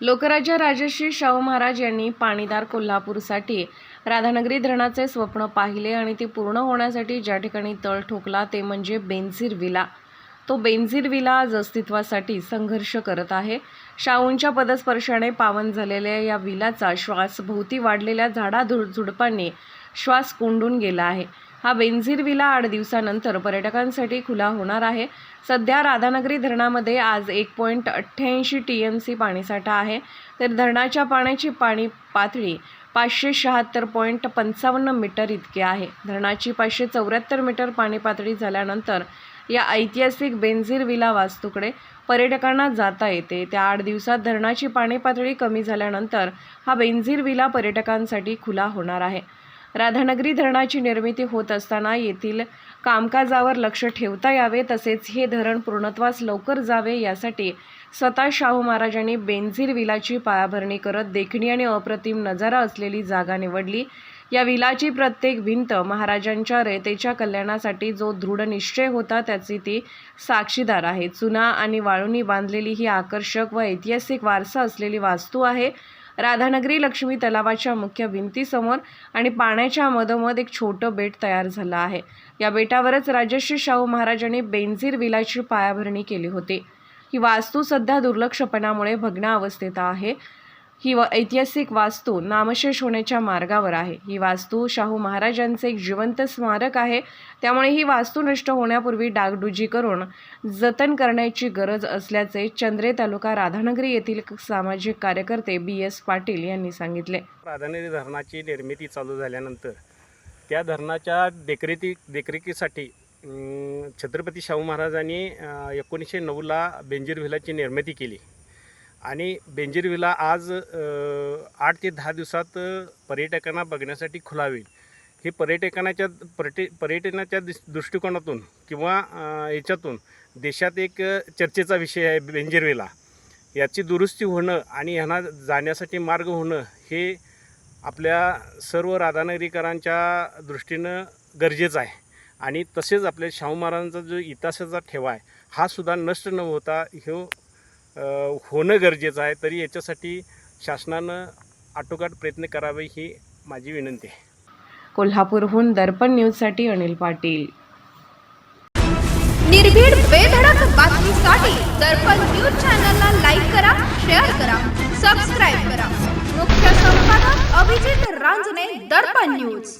लोकराज्य राजश्री शाहू महाराज यांनी पाणीदार कोल्हापूरसाठी राधानगरी धरणाचे स्वप्न पाहिले आणि ते पूर्ण होण्यासाठी ज्या ठिकाणी तळ ठोकला ते म्हणजे बेनझीर विला. तो बेनझीर विला आज अस्तित्वासाठी संघर्ष करत आहे. शाहूंच्या पदस्पर्शाने पावन झालेल्या या विलाचा श्वास भोवती वाढलेल्या झाडा झुडपांनी श्वास कोंडून गेला आहे. हा बेंझीर विला आठ दिवसानंतर पर्यटकांसाठी खुला होणार आहे. सध्या राधानगरी धरणामध्ये आज एक पॉईंट अठ्ठ्याऐंशी टी एम सी पाणीसाठा आहे. तर धरणाच्या पाण्याची पाणी पातळी पाचशे शहात्तर पॉईंट पंचावन्न मीटर इतकी आहे. धरणाची पाचशे चौऱ्याहत्तर मीटर पाणी पातळी झाल्यानंतर या ऐतिहासिक बेंझीर विला वास्तूकडे पर्यटकांना जाता येते. त्या आठ दिवसात धरणाची पाणी पातळी कमी झाल्यानंतर हा बेंझीर विला पर्यटकांसाठी खुला होणार आहे. राधानगरी धरणाची निर्मिती होत असताना येथील कामकाजावर लक्ष ठेवता यावे तसेच हे धरण पूर्णत्वास लवकर जावे यासाठी स्वतः शाहू महाराजांनी बेंझीर विलाची पायाभरणी करत देखणी आणि अप्रतिम नजारा असलेली जागा निवडली. या विलाची प्रत्येक भिंत महाराजांच्या रयतेच्या कल्याणासाठी जो दृढ निश्चय होता त्याची ती साक्षीदार आहे. चुना आणि वाळूंनी बांधलेली ही आकर्षक व ऐतिहासिक वारसा असलेली वास्तू आहे. राधानगरी लक्ष्मी तलावाच्या मुख्य भिंतीसमोर आणि पाण्याच्या मधोमध एक छोटं बेट तयार झालं आहे. या बेटावरच राजश्री शाहू महाराजांनी बेंझीर विलाची पायाभरणी केली होती. ही वास्तू सध्या दुर्लक्षपणामुळे भग्न अवस्थेत आहे. ही व ऐतिहासिक वास्तू नामशेष होण्याच्या मार्गावर आहे. ही वास्तू शाहू महाराजांचे एक जिवंत स्मारक आहे. त्यामुळे ही वास्तू नष्ट होण्यापूर्वी डागडुजी करून जतन करण्याची गरज असल्याचे चंद्रे तालुका राधानगरी येथील सामाजिक कार्यकर्ते बी एस पाटील यांनी सांगितले. राधानगरी धरणाची निर्मिती चालू झाल्यानंतर त्या धरणाच्या देखरेखी देखरेखीसाठी छत्रपती शाहू महाराजांनी एकोणीसशे नऊला बेंजीर व्हिलाची निर्मिती केली. आणि बेंजीर आज आठ ते दहा दिवसात पर्यटकांना बघण्यासाठी खुला होईल. हे पर्यटकांच्या पर्यटे पर्यटनाच्या दिस दृष्टिकोनातून किंवा याच्यातून देशात एक चर्चेचा विषय आहे बेंजीर याची दुरुस्ती होणं आणि ह्यांना जाण्यासाठी मार्ग होणं हे आपल्या सर्व राधानगरीकरांच्या दृष्टीनं गरजेचं आहे. आणि तसेच आपल्या शाहू महाराजांचा जो इतिहासाचा ठेवा आहे हा सुद्धा नष्ट न होता ह्यो होणं गरजेचं आहे तरी याच्यासाठी शासनानं आटोकाट प्रयत्न करावे ही माझी विनंती आहे. कोल्हापूरहून दर्पण न्यूजसाठी अनिल पाटील. निर्भीड बेधडक बातमीसाठी दर्पण न्यूज चॅनलला लाईक करा शेअर करा सबस्क्राईब करा. मुख्य संपादक अभिजित रांजणे दर्पण न्यूज.